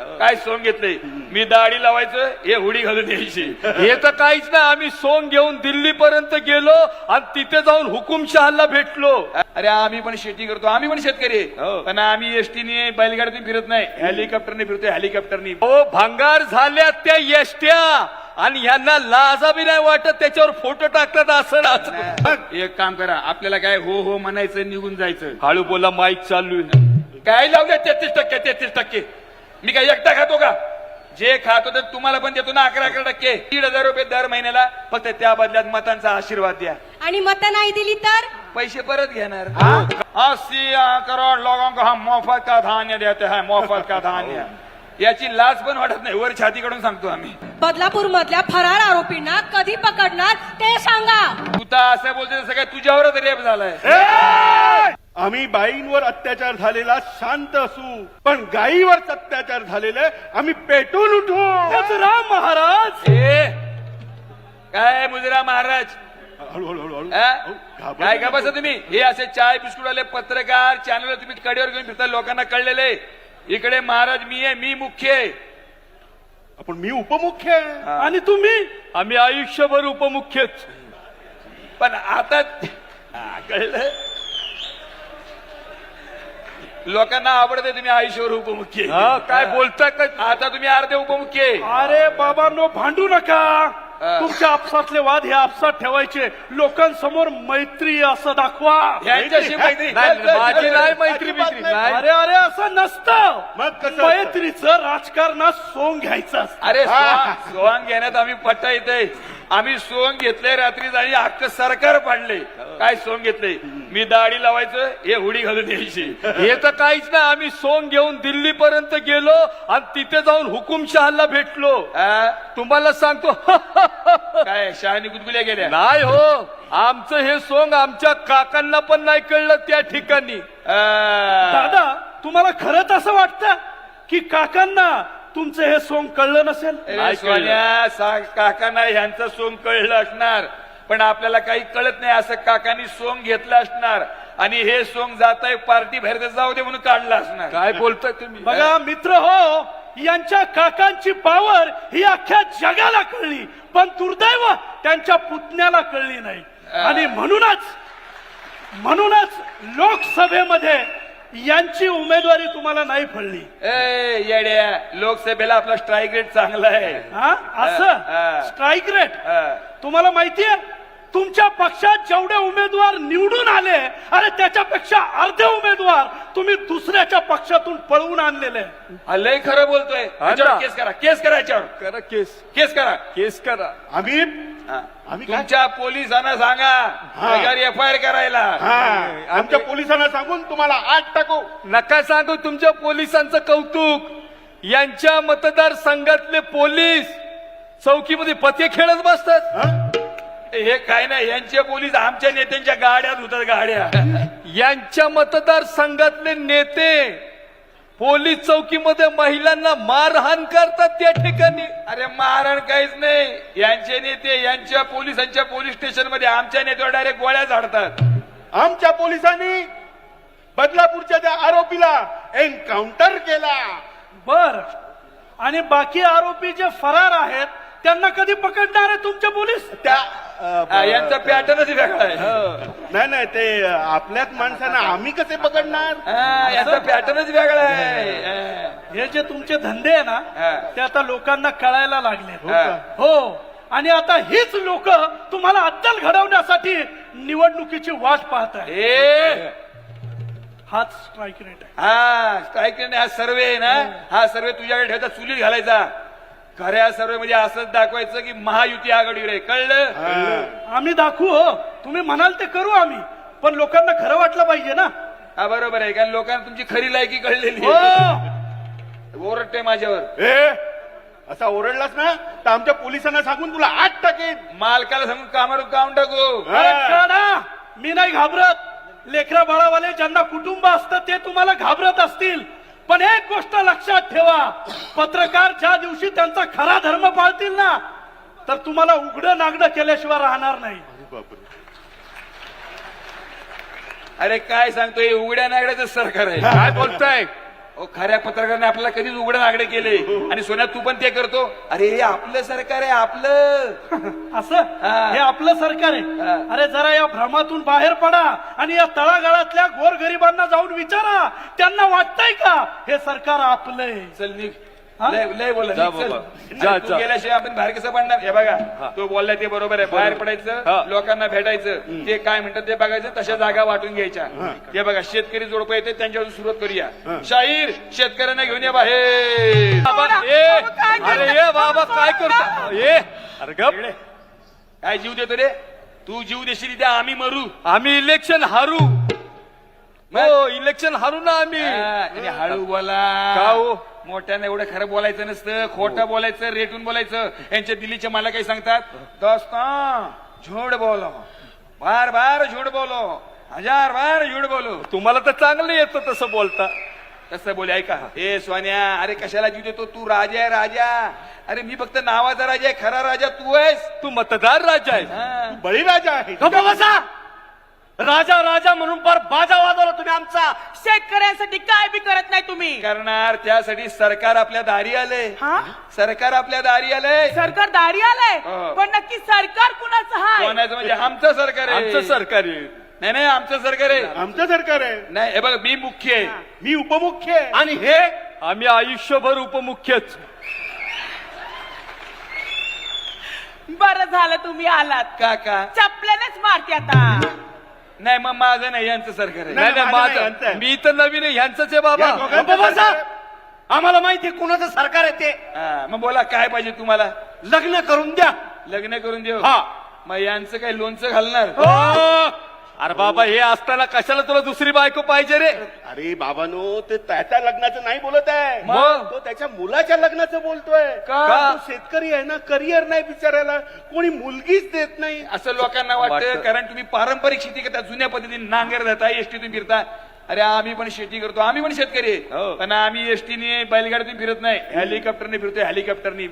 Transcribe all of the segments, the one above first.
काय सोंग घेतलंय मी दाढी लावायचं हे हुडी घालून यायची. हे तर काहीच नाही. आम्ही सोंग घेऊन दिल्ली पर्यंत गेलो आणि तिथे जाऊन हुकुमशहाला भेटलो. अरे आम्ही पण शेती करतो. आम्ही पण शेतकरी. आहे. हो. पण आम्ही एसटीने बैलगाडीतून फिरत नाही. हेलिकॉप्टरने फिरतो हेलिकॉप्टरनी. हो भंगार झाल्या त्या येष्ट्या आणि यांना लाजा बी नाही वाटत. त्याच्यावर फोटो टाकतात असं ना. असं. एक काम करा. आपल्याला काय हो हो म्हणायचं निघून जायचं. हळू बोला माईक चालू आहे. काय लावले तेहतीस टक्के तेहतीस टक्के. मी काय एकटा खातो का? जे खातो तर तुम्हाला पण देतो ना अकरा अकरा टक्के. दीड हजार रुपये दर महिन्याला फक्त त्या बदल्यात मतांचा आशीर्वाद द्या. आणि मतं नाही दिली तर? पैसे परत घेणार. अस्सी करोड लोगों को हम मोफत का धान्य देते हैं मोफत का धान्य. याची लाज पण वाटत नाही. वर छातीकडून सांगतो आम्ही. बदलापूर मधल्या फरार आरोपींना कधी पकडणार ते सांगा. तू तर असं बोलते सगळं तुझ्यावरच रेप झालाय. आम्ही बाईंवर अत्याचार झालेला शांत असू पण गायीवर अत्याचार झालेले आम्ही पेटून उठू. राम महाराज! काय मुजरा महाराज? हा? काय का. बसा तुम्ही? हे असे चाय बिस्कुट वाले पत्रकार चॅनल तुम्ही कडेवर घेऊन फिरता लोकांना कळलेले इकडे महाराज मी आहे मी मुख्य आहे. आपण मी उपमुख्य आहे. आणि तुम्ही? आम्ही आयुष्यभर उपमुख्यच. पण आता हा, कळलं? लोकांना आवडते तुम्ही आयुष्यावर उपमुख्य. हा, काय बोलता का आता तुम्ही अर्धे उपमुख्य. अरे बाबांनो भांडू नका हा. तुमच्या आपसातले वाद हे आपसात ठेवायचे लोकांसमोर मैत्री असं दाखवा यांच्याशी मैत्री नाही, माझी नाही. मैत्री बित्री नाही. अरे अरे असं नसतं मग कसं असतं? मैत्रीचं राजकारणात सोंग घ्यायचं असतं. अरे सोंग सोंग घेण्यात आम्ही पट्टा येते आम्ही सोंग घेतले रात्री आणि अख्ख सरकार पाडले काय सोंग घेतले मी दाढी लावायचं हे हुडी घालून यायची. हे तर काहीच नाही आम्ही सोंग घेऊन दिल्ली पर्यंत गेलो आणि तिथे जाऊन हुकुमशहाला भेटलो? तुम्हाला सांगतो काय शहाणी गुदगुल्या गेल्या? नाही हो आमचं हे सोंग आमच्या काकांना पण नाही कळलं त्या ठिकाणी. दादा तुम्हाला खरंच असं वाटतं की काकांना तुमचं हे सोंग कळलं नसेल? ए, नाही सोन्या सा- काकांना ह्यांचं सोंग कळलं असणार. पण आपल्याला काही कळत नाही असं काकांनी सोंग घेतलं असणार. आणि हे सोंग जात आहे पार्टी बाहेर जाऊ दे म्हणून काढलं असणार. काय बोलताय तुम्ही? बघा मित्र हो यांच्या काकांची पावर ही अख्ख्या जगाला कळली. पण दुर्दैव त्यांच्या पुतण्याला कळली नाही. आणि म्हणूनच म्हणूनच लोकसभेमध्ये यांची उमेदवारी तुम्हाला नाही फळली. ए येड्या लोकसभेला आपला स्ट्राईक रेट चांगला आहे. हा. असं? Strike rate. तुम्हाला माहितीये तुमच्या पक्षात जेवढे उमेदवार निवडून आले अरे त्याच्यापेक्षा अर्धे उमेदवार तुम्ही दुसऱ्याच्या पक्षातून पळवून आणलेले लय खरं बोलतोय. याच्यावर केस करा केस करा याच्यावर. करा केस. केस करा. केस करा. आम्ही. आम्ही काय? तुमच्या पोलिसांना सांगा. त्याच्यावर एफ आय आर करायला. हा. आमच्या पोलिसांना सांगून तुम्हाला आठ टाकू. नका सांगू तुमच्या पोलिसांचं कौतुक. यांच्या मतदारसंघातले पोलीस चौकीमध्ये पते खेळत बसतात. हा? हे काय नाही यांचे पोलीस आमच्या नेत्यांच्या गाड्यात होतात गाड्या. यांच्या मतदारसंघातले नेते पोलीस चौकीमध्ये महिलांना मारहाण करतात त्या ठिकाणी. अरे मारण काहीच नाही. यांचे नेते यांच्या पोलिसांच्या पोलीस स्टेशनमध्ये आमच्या नेत्यावर डायरेक्ट गोळ्या झाडतात. आमच्या पोलिसांनी बदलापूरच्या त्या आरोपीला एन्काउंटर केला. बर. आणि बाकी आरोपी जे फरार आहेत त्यांना कधी पकडणार आहे तुमचे पोलीस? त्या यांचा पॅटर्नच वेगळा आहे. नाही नाही ते आपल्याच माणसांना आम्ही कसे पकडणार हा, यांचा पॅटर्नच वेगळा आहे. हा. हे. जे तुमचे धंदे आहे ना हा. ते आता लोकांना कळायला लागले. हा. हो. आणि आता हीच लोक तुम्हाला अद्दल घडवण्यासाठी निवडणुकीची वाट पाहत आहे ए हाच स्ट्राईक रेट आहे. हा स्ट्राईक हा सर्वे आहे ना हा सर्वे तुझ्याकडे ठेवता चुलीत घालायचा. खऱ्या सर्वे मध्ये असंच दाखवायचं की महायुती आघाडीवर आहे कळलं. आम्ही दाखवू हो. तुम्ही म्हणाल ते करू आम्ही. पण लोकांना खरं वाटलं पाहिजे ना. हा बरोबर आहे. कारण लोकांना तुमची खरी लायकी कळलेली हो. आहे. ओरडते माझ्यावर. ए असा ओरडलास ना तर आमच्या पोलिसांना सांगून तुला आठ टाकेन. मालकाला सांगून कामावर काम टाकू. अरे काढा. मी नाही घाबरत. लेकरा बाळावाले ज्यांना कुटुंब असतं ते तुम्हाला घाबरत असतील. पण एक गोष्ट लक्षात ठेवा पत्रकार ज्या दिवशी त्यांचा खरा धर्म पाळतील ना? तर तुम्हाला उघडं नागडं केल्याशिवाय राहणार नाही. बापरे. अरे काय सांगतोय उघड्या नागड्याचं सरकार आहे. काय बोलताय? खऱ्या पत्रकाराने आपल्याला कधीच उघडं नागडे केले. आणि सोन्या तू पण ते करतो? अरे हे आपलं सरकार आहे आपलं. असं? हा. आपलं सरकार. आहे? अरे जरा या भ्रमातून बाहेर पडा आणि या तळागाळातल्या गोरगरिबांना जाऊन विचारा. त्यांना वाटतंय का हे सरकार आपलं आहे? चल निघ? लय लय बोलला. जा निघ, चल. बाबा. अरे, जा, तू जा. गेल्याशिवाय आपण बाहेर कसं पडणार? हे बघा तो बोललाय ते बरोबर आहे. बाहेर हा. पडायचं लोकांना भेटायचं. ते काय म्हणतात ते बघायचं तशा जागा वाटून घ्यायच्या. हे. बघा शेतकरी जोडपं येते त्यांच्यावर सुरुवात करूया. शाहीर शेतकऱ्यांना घेऊन या बाहेर. बाबा ए. अरे ए बाबा काय करतो? अरे गप. काय जीव देतो रे? तू जीव देशील त्या आम्ही मरू. आम्ही इलेक्शन हारू. हो इलेक्शन हारू ना आम्ही. हा, आणि हळू बोला. का हो? मोठ्यानं एवढं खरं बोलायचं नसतं खोटं बोलायचं रेटून बोलायचं. यांच्या दिल्लीचे मला काही सांगतात दोस्ता झूड बोलो. बार बार झूड बोलो. हजार बार झूड बोलो. तुम्हाला तर चांगलं येतं तसं बोलता. तसं बोले ऐका. ए सोन्या अरे कशाला जीव देतो? तू राजा आहे राजा. अरे मी फक्त नावाचा राजा आहे खरा राजा तू आहेस. तू मतदार राजा आहे हा. बळीराजा आहे. राजा राजा म्हणून पर बाजा वाजवला तुम्ही आमचा. शेतकऱ्यांसाठी काय बी करत नाही तुम्ही. करणार त्यासाठी सरकार आपल्या दारी आले हा? सरकार आपल्या दारी आलंय. सरकार दारी आलंय? हो. पण नक्की सरकार कुणाचं हाय? कोणाचं म्हणजे आमचं सरकार आहे. आमचं सरकार आहे. नाही नाही आमचं सरकार आहे. आमचं सरकार आहे. नाही हे बघ मी मुख्य आहे. मी उपमुख्य आहे. आणि हे? आम्ही आयुष्यभर उपमुख्यच. बरं झालं तुम्ही आलात. का का? चपल्यानेच मारते आता. नाही मग माझं नाही यांचं सरकार आहे नाही नाही माझं नाही, यांचं माझं आहे. मी तर नवीन आहे ह्यांचंच आहे बाबा या दोघांचं आहे. आम्हाला माहिती कुणाचं सरकार आहे ते हा, मग बोला काय पाहिजे तुम्हाला लग्न करून द्या लग्न करून देऊ हा. मग यांचं काही लोणचं घालणार हो. अरे बाबा हे असताना कशाला तुला दुसरी बायको पाहिजे रे? अरे बाबानो ते त्याच्या लग्नाचं नाही बोलत आहे. मग? तो त्याच्या मुलाच्या लग्नाचं बोलतोय. का? तो शेतकरी आहे ना करिअर नाही बिचारायला कोणी मुलगीच देत नाही असं लोकांना वाटतं. वाटतं. कारण तुम्ही पारंपरिक शेती करता जुन्या पद्धतीने नांगर जाता एसटीतून फिरता. अरे आम्ही पण शेती करतो आम्ही पण शेतकरी आहे. हो. पण आम्ही एसटीने बैलगाडीतून फिरत नाही. हेलिकॉप्टरने फिरतो हेलिकॉप्टरने.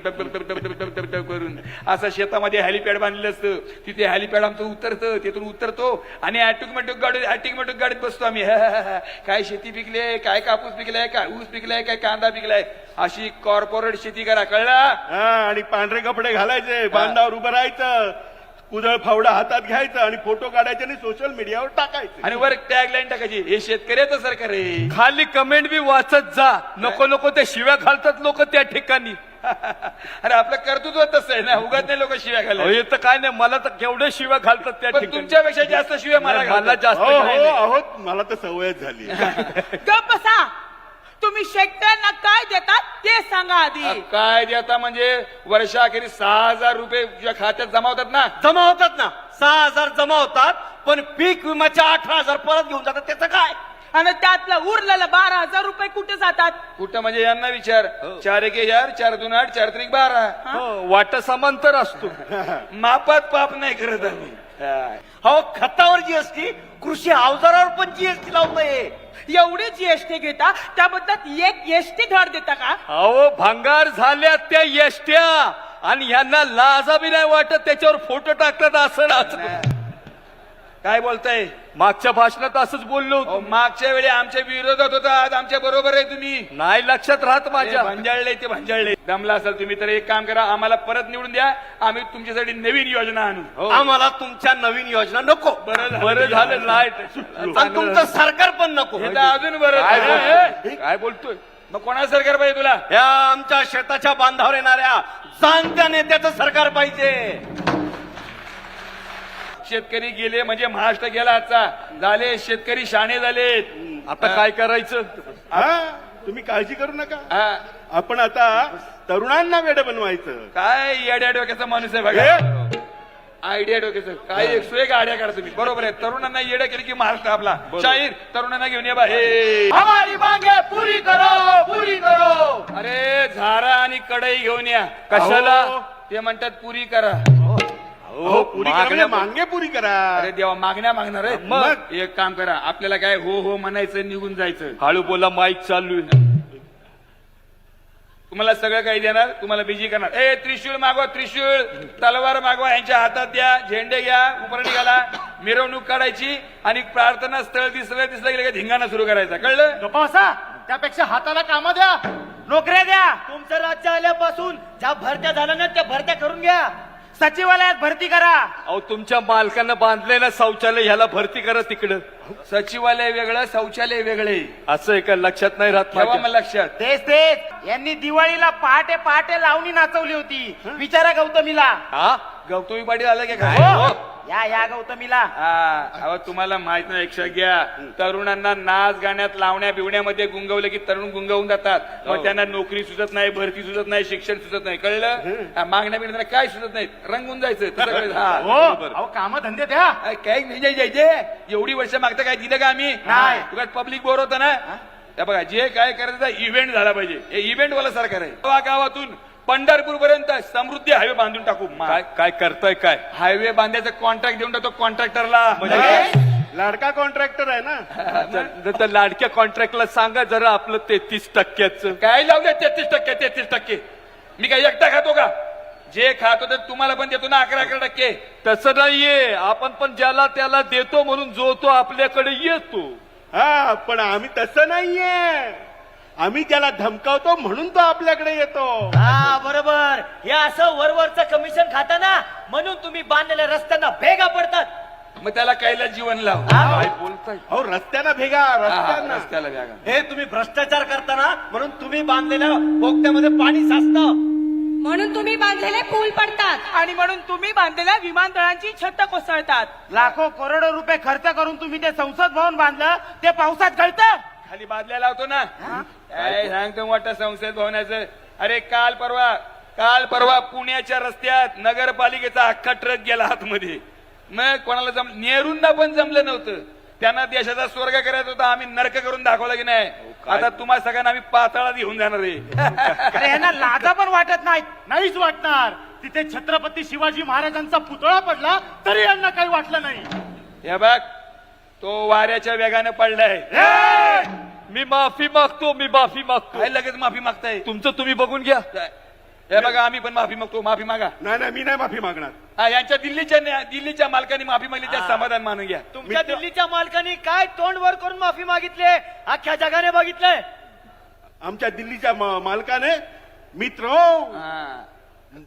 करून. असं शेतामध्ये हेलिपॅड बांधलेलं असतं. तिथे हेलिपॅड आमचं उतरतं तिथून उतरतो आणि ऑटोमॅटिक गाडी ऑटोमॅटिक गाडीत बसतो आम्ही. काय शेती पिकले काय कापूस पिकलाय काय ऊस पिकलाय काय कांदा पिकलाय. अशी कॉर्पोरेट शेती करा कळला? हा आणि पांढरे कपडे घालायचे बांधावर उभं राहायचं. कुदळ फावडा हातात घ्यायचं आणि फोटो काढायचे आणि सोशल मीडियावर टाकायचे. आणि वर टॅग लाईन टाकायची. हे शेतकऱ्याचं सरकार आहे. खाली कमेंट बी वाचत जा. नको नको ते शिव्या घालतात लोक त्या ठिकाणी. अरे आपलं कर्तृत्व तसं आहे ना. उगाच नाही लोक शिव्या अहो, घालत हे तर काय नाही. मला तर केवढे शिव्या घालतात त्या पण ठिकाणी. तुमच्यापेक्षा जास्त शिव्या मला घालतात. जास्त हो काय हो नाही. मला तर सवयच झाली. गप बसा. तुम्ही शेतकऱ्यांना काय देतात ते सांगा आधी. काय देता म्हणजे वर्षाखेरी सहा हजार रुपये तुझ्या खात्यात जमा होतात ना? जमा होतात ना. सहा हजार जमा होतात पण पीक विम्याच्या अठरा हजार परत घेऊन जातात. त्याचं काय? आणि त्यातलं उरलेलं बारा हजार रुपये कुठे जातात? कुठं म्हणजे यांना विचार. चार एक हजार चार दोन आठ चार त्रिक बारा. हो, वाटा समांतर असतो. मापात पाप नाही करत आम्ही. हा. हो खतावर जीएसटी कृषी अवजारावर पण जीएसटी लावतोय एवढी जीएसटी घेता त्याबद्दल एक एसटी धड देता का? अहो भंगार झाल्या त्या येष्ट्या आणि यांना लाजा बी नाही वाटत त्याच्यावर फोटो टाकतात असं असं. काय बोलताय? मागच्या भाषणात असंच बोललो अहो, मागच्या वेळी आमच्या विरोधात होता आज आमच्या बरोबर आहे तुम्ही. नाही लक्षात राहत माझ्या. भांजाळले ते भांजाळले. दमला असेल तुम्ही तर एक काम करा आम्हाला परत निवडून द्या. आम्ही तुमच्यासाठी नवीन योजना आणू. हो. आम्हाला तुमच्या नवीन योजना नको. बरं झालं. बरं झालं नाही आणि तुमचं सरकार पण नको. हे तर अजून बरं काय झालं. बोलतोय? काय बोलतोय? मग कोणा सरकार पाहिजे तुला? या आमच्या शेताच्या बांधावर येणाऱ्या जाणत्या नेत्याचं सरकार पाहिजे. शेतकरी गेले म्हणजे महाराष्ट्र गेला आजचा. झाले शेतकरी शाणे झालेत. आता काय करायचं? हा तुम्ही काळजी करू नका. हा, आपण आता तरुणांना वेड बनवायचं. काय येड्या डोक्याचा माणूस आहे बघा? आयडिया डोक्याचं. काय एक सुरेख आयडिया काढा तुम्ही. बरोबर आहे. तरुणांना येड्या केली की महाराष्ट्र आपला. शाहीर तरुणांना घेऊन ये बा. हे. हमारी मांगे पुरी करो पुरी करो. अरे झारा आणि कढई घेऊन या. कशाला? अहो, ते म्हणतात पुरी करा. हो पुरी करा म्हणजे मागण्या- मांगे पुरी करा. अरे देवा मागण्या मागणार आहे मग? एक काम करा आपल्याला काय हो हो म्हणायचं निघून जायचं. हळू बोला माईक चालू. तुम्हाला सगळं काही देणार? तुम्हाला बिजी करणार. ए त्रिशूळ मागवा त्रिशूळ. तलवार मागवा यांच्या हातात द्या झेंडे घ्या उपरणी घाला मिरवणूक काढायची आणि प्रार्थना स्थळ दिसलं दिसलं गेलं की धिंगाणा सुरू करायचा. कळलं? त्यापेक्षा हाताला कामं द्या. नोकऱ्या द्या. तुमचं राज्य आल्यापासून ज्या भरत्या झाल्या ना त्या भरत्या करून घ्या. सचिवालयात भरती करा. अहो तुमच्या मालकानं बांधलेलं शौचालय ह्याला भरती करा तिकडं. सचिवालय वेगळं शौचालय वेगळे. असं आहे का लक्षात नाही राहत ठेवा माझ्या? मग लक्षात. तेच तेच. यांनी दिवाळीला पहाटे पहाटे लावणी नाचवली होती. विचारा गौतमीला. हा? गौतमी पाटील आला की काय? हो. या या गौतमीला. हा अहो तुम्हाला माहीत नाही लक्षात घ्या. तरुणांना नाच गाण्यात लावण्या बिवण्यामध्ये गुंगवलं की तरुण गुंगवून जातात. मग त्यांना नोकरी सुचत नाही भरती सुचत नाही शिक्षण सुचत नाही. कळलं? हा, मागण्या बिगण्या काय सुचत नाही रंगून जायचं. तसं. हा, हो. बरोबर. अहो काम धंदे द्या. अरे, काय नाही जाय- जायचे एवढी वर्ष मागता काय दिलं का आम्ही? नाही. तुला पब्लिक बोर होतं ना. त्या बघा जे काय करायचं इव्हेंट झाला पाहिजे. हे इव्हेंट वाला सरकार आहे. गावा- गावातून पंढरपूर पर्यंत समृद्धी हायवे बांधून टाकू. काय काय करताय काय? हायवे बांधायचं कॉन्ट्रॅक्ट देऊन टाकतो कॉन्ट्रॅक्टरला म्हणजे लाडका कॉन्ट्रॅक्टर आहे ना? तर- लाडक्या कॉन्ट्रॅक्टला सांगा जरा आपलं तेहतीस टक्क्याचं. काय लावले तेहतीस टक्के तेहतीस टक्के. मी काय एकटा खातो का? जे खातो ते तुम्हाला पण देतो ना अकरा अकरा टक्के. तसं नाहीये. आपण पण ज्याला त्याला देतो म्हणून जो तो आपल्याकडे येतो. हा पण आम्ही तसं नाहीये. आम्ही त्याला धमकावतो म्हणून तो आपल्याकडे येतो. हा बरोबर. हे असं वरवरचं कमिशन खाता ना म्हणून तुम्ही बांधलेल्या रस्त्यांना भेगा पडतात. मग त्याला कायला जीवन लाव. काय बोलताय? अहो रस्त्याना भेगा हा, रस्त्याना. रस्त्याला बॅगा हे तुम्ही भ्रष्टाचार करताना म्हणून तुम्ही बांधलेल्या बोगद्यामध्ये पाणी साचतं. म्हणून तुम्ही बांधलेले पूल पडतात. आणि म्हणून तुम्ही बांधलेल्या विमानतळांची छत कोसळतात. लाखो करोडो रुपये खर्च करून तुम्ही ते संसद भवन बांधलं ते पावसात गळतं. खाली बादल्या लावतो ना? काय सांगतो मोठा संसद भवनाचं? अरे काल परवा काल परवा पुण्याच्या रस्त्यात नगरपालिकेचा अख्खा ट्रक गेला आतमध्ये. मग कोणाला जम नेहरूंना पण जमलं नव्हतं. त्यांना देशाचा स्वर्ग करायचा होता आम्ही नरक करून दाखवला की नाही? आता तुम्हा सगळ्यांना आम्ही पाताळात घेऊन जाणार आहे. अरे यांना लाजा पण वाटत नाहीत. नाहीच वाटणार. तिथे छत्रपती शिवाजी महाराजांचा पुतळा पडला तरी यांना काही वाटलं नाही. हे बघ तो वाऱ्याच्या वेगानं पडलाय. मी माफी मागतो मी माफी मागतो. काय लगेच माफी मागताय. तुमचं तुम्ही बघून घ्या. हे बघा आम्ही पण माफी मागतो माफी मागा. नाही नाही मी नाही माफी मागणार. हा यांच्या दिल्लीच्या न्या- दिल्लीच्या मालकांनी माफी मागली त्या समाधान मानून घ्या. तुमच्या दिल्लीच्या मालकांनी काय तोंड वर करून माफी मागितली अख्ख्या जगाने बघितलंय. आमच्या दिल्लीच्या म- मालकाने मित्र हा.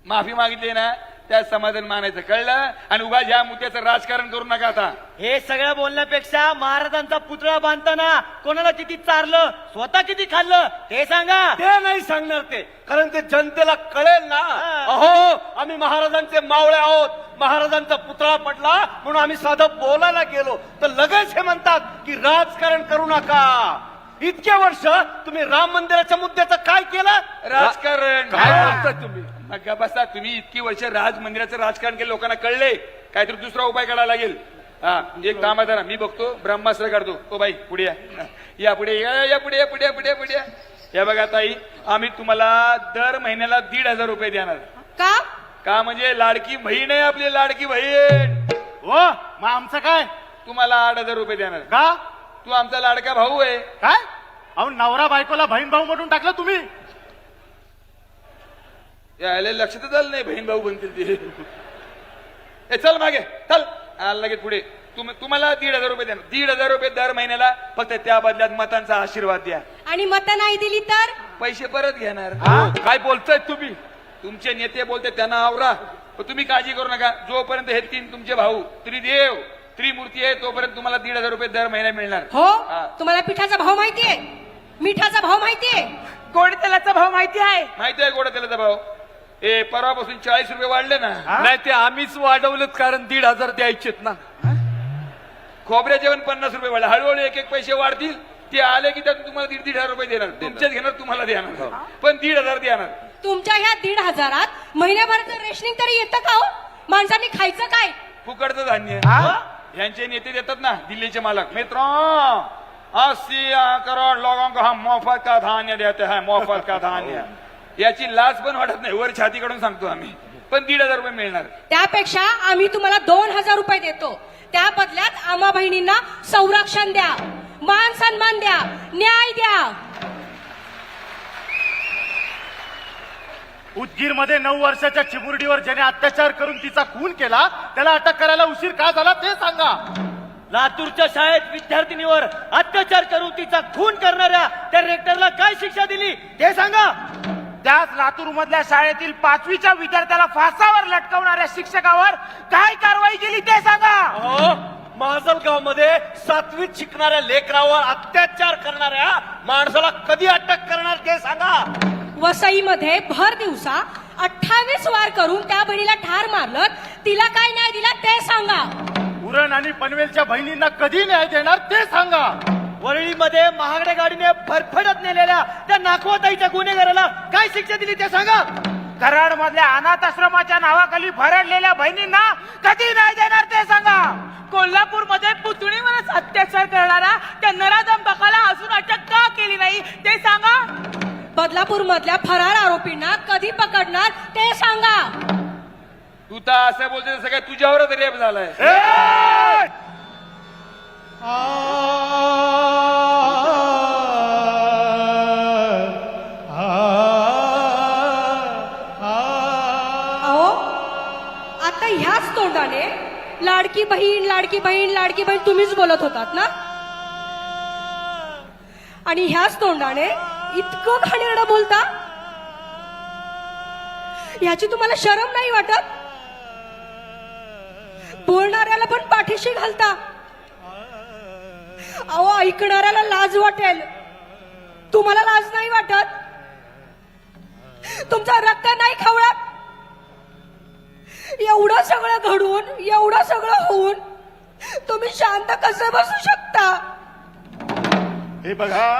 माफी मागितली ना त्या समाधान मानायचं कळलं? आणि उगा या मुद्द्याचं राजकारण करू नका आता. हे सगळं बोलण्यापेक्षा महाराजांचा पुतळा बांधताना कोणाला किती चारलं? स्वतः किती खाल्लं? ते सांगा. ते नाही सांगणार ते. कारण ते जनतेला कळेल ना. अहो आम्ही महाराजांचे मावळे आहोत. महाराजांचा पुतळा पडला म्हणून आम्ही साधं बोलायला गेलो. तर लगेच हे म्हणतात की राजकारण करू नका. इतके वर्ष तुम्ही राम मंदिराच्या मुद्द्याचं काय केलं? राजकारण. काय तुम्ही? बसा तुम्ही इतकी वर्ष राज मंदिराचं राजकारण केलं लोकांना कळले काहीतरी दुसरा उपाय काढावा लागेल. हा एक काम आहे जरा मी बघतो ब्रह्मास्त्र काढतो. ओ बाई पुढे या. या पुढे या या पुढे या पुढे या पुढे या पुढे या. या बघा ताई आम्ही तुम्हाला दर महिन्याला दीड हजार रुपये देणार. का? का म्हणजे लाडकी बहीण आहे आपली लाडकी बहीण. हो मग आमचं काय? तुम्हाला आठ हजार रुपये देणार. का? तू आमचा लाडका भाऊ आहे. काय? अहो नवरा बायकोला बहीण भाऊ म्हणून टाकलं तुम्ही? यायला लक्षातच आलं नाही बहीण भाऊ बनतील ते. ए चल मागे चल. आला लगेच पुढे. तुम तुम्हाला दीड हजार रुपये द्या दीड हजार रुपये दर महिन्याला फक्त त्या बदल्यात मतांचा आशीर्वाद द्या. आणि मत नाही दिली तर? पैसे परत घेणार. काय बोलताय तुम्ही? तुमचे नेते बोलते त्यांना आवरा. पण तुम्ही काळजी करू नका. जोपर्यंत हे तीन तुमचे भाऊ त्रिदेव त्रिमूर्ती आहे तोपर्यंत तुम्हाला दीड हजार रुपये दर महिना मिळणार. हो? हा. तुम्हाला पिठाचा भाव माहितीये? मिठाचा भाव माहितीये? गोड तेलाचा भाव माहिती आहे. माहिती आहे गोडा तेलाचा भाव. ए परवापासून चाळीस रुपये वाढले ना. नाही ते आम्हीच वाढवलेत कारण दीड हजार द्यायचेत ना. खोबऱ्याचे पण पन्नास रुपये वाढले. हळूहळू एक एक पैसे वाढतील. ते आले की त्यातून तुम्हाला दीड दीड हजार रुपये देणार. तुमचेच घेणार तुम्हाला देणार. पण दीड हजार देणार. तुमच्या ह्या दीड हजारात महिन्याभराचं रेशनिंग तरी येतं का हो? माणसांनी खायचं काय? फुकटचं धान्य. यांचे नेते देतात ना दिल्लीचे मालक. मित्र अस्सी करोड लोगों को हम मोफत का धान्य देते हैं मोफत का धान्य. याची लाच पण वाटत नाही. वर छातीकडून सांगतो आम्ही. पण दीड हजार रुपये मिळणार. त्यापेक्षा आम्ही तुम्हाला दोन हजार रुपये देतो. त्या बदल्यात आम्हा बहिणींना संरक्षण द्या मान सन्मान द्या न्याय द्या. उदगीरमध्ये नऊ वर्षाच्या चिमुरडीवर ज्याने अत्याचार करून तिचा खून केला त्याला अटक करायला उशीर का झाला ते सांगा. लातूरच्या शाळेत विद्यार्थिनीवर अत्याचार करून तिचा खून करणाऱ्या त्या रेक्टरला काय शिक्षा दिली ते सांगा. त्याच लातूर मधल्या शाळेतील पाचवीच्या विद्यार्थ्याला फासावर लटकवणाऱ्या शिक्षकावर काय कारवाई केली ते सांगा. माजलगावमध्ये सातवीत शिकणाऱ्या लेकरावर अत्याचार करणाऱ्या माणसाला कधी अटक करणार ते सांगा. वसईमध्ये भर दिवसा अठ्ठावीस वार करून त्या बहिणीला ठार मारलं. तिला काय न्याय दिला ते सांगा. उरण आणि पनवेलच्या बहिणींना कधी न्याय देणार ते सांगा. वरळीमध्ये महागड्या गाडीने फरफडत नेलेल्या त्या नाखवाताईच्या गुन्हेगाराला काय शिक्षा दिली ते सांगा? कराड मधल्या अनाथ आश्रमाच्या नावाखाली भरडलेल्या बहिणींना कधी नाही देणार ते सांगा? कोल्हापूरमध्ये पुतणीवरच अत्याचार करणारा त्या नराधम बकाला अजून अटक का केली नाही ते सांगा? बदलापूर मधल्या फरार आरोपींना कधी पकडणार ते सांगा. तू तर असं बोलते सगळ्या तुझ्यावरच रेप झालाय. लाडकी बहीण लाडकी बहीण लाडकी बहीण तुम्हीच बोलत होतात ना? आणि ह्याच तोंडाने इतकं घाणेरडं बोलता? ह्याची तुम्हाला शरम नाही वाटत? बोलणाऱ्याला पण पाठीशी घालता? अहो ऐकणाऱ्याला लाज वाटेल. तुम्हाला लाज नाही वाटत? तुमचा रक्त नाही खवळत? एवढं सगळं घडून एवढं सगळं होऊन तुम्ही शांत कसं बसू शकता? हे बघा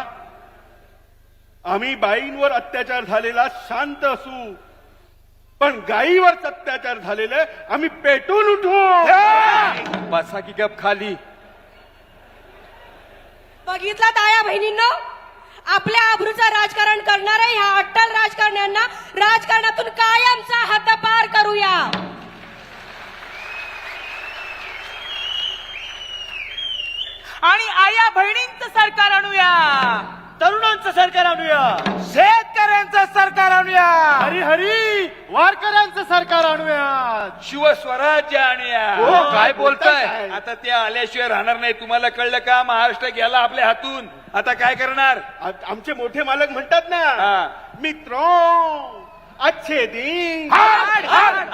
आम्ही बाईंवर अत्याचार झालेला शांत असू पण गायीवर अत्याचार झालेले आम्ही पेटून उठू. बसा की गप खाली. बघितला ताया बहिणींनो? आपल्या आबरूचं राजकारण करणाऱ्या ह्या अट्टल राजकारण्यांना राजकारणातून कायमचा हातपार करूया. आणि आया बहिणींचं सरकार आणूया. तरुणांचं सरकार आणूया. शेतकऱ्यांचं सरकार आणूया. हरी हरी वारकऱ्यांचं सरकार आणूया. शिवस्वराज्य आणि हो, काय बोलताय? बोलताय काय? आता ते आल्याशिवाय राहणार नाही. तुम्हाला कळलं का? महाराष्ट्र गेला आपल्या हातून. आता काय करणार? आ- आमचे मोठे मालक म्हणतात ना हा. मित्रो अच्छे दिन. हाड, हाड,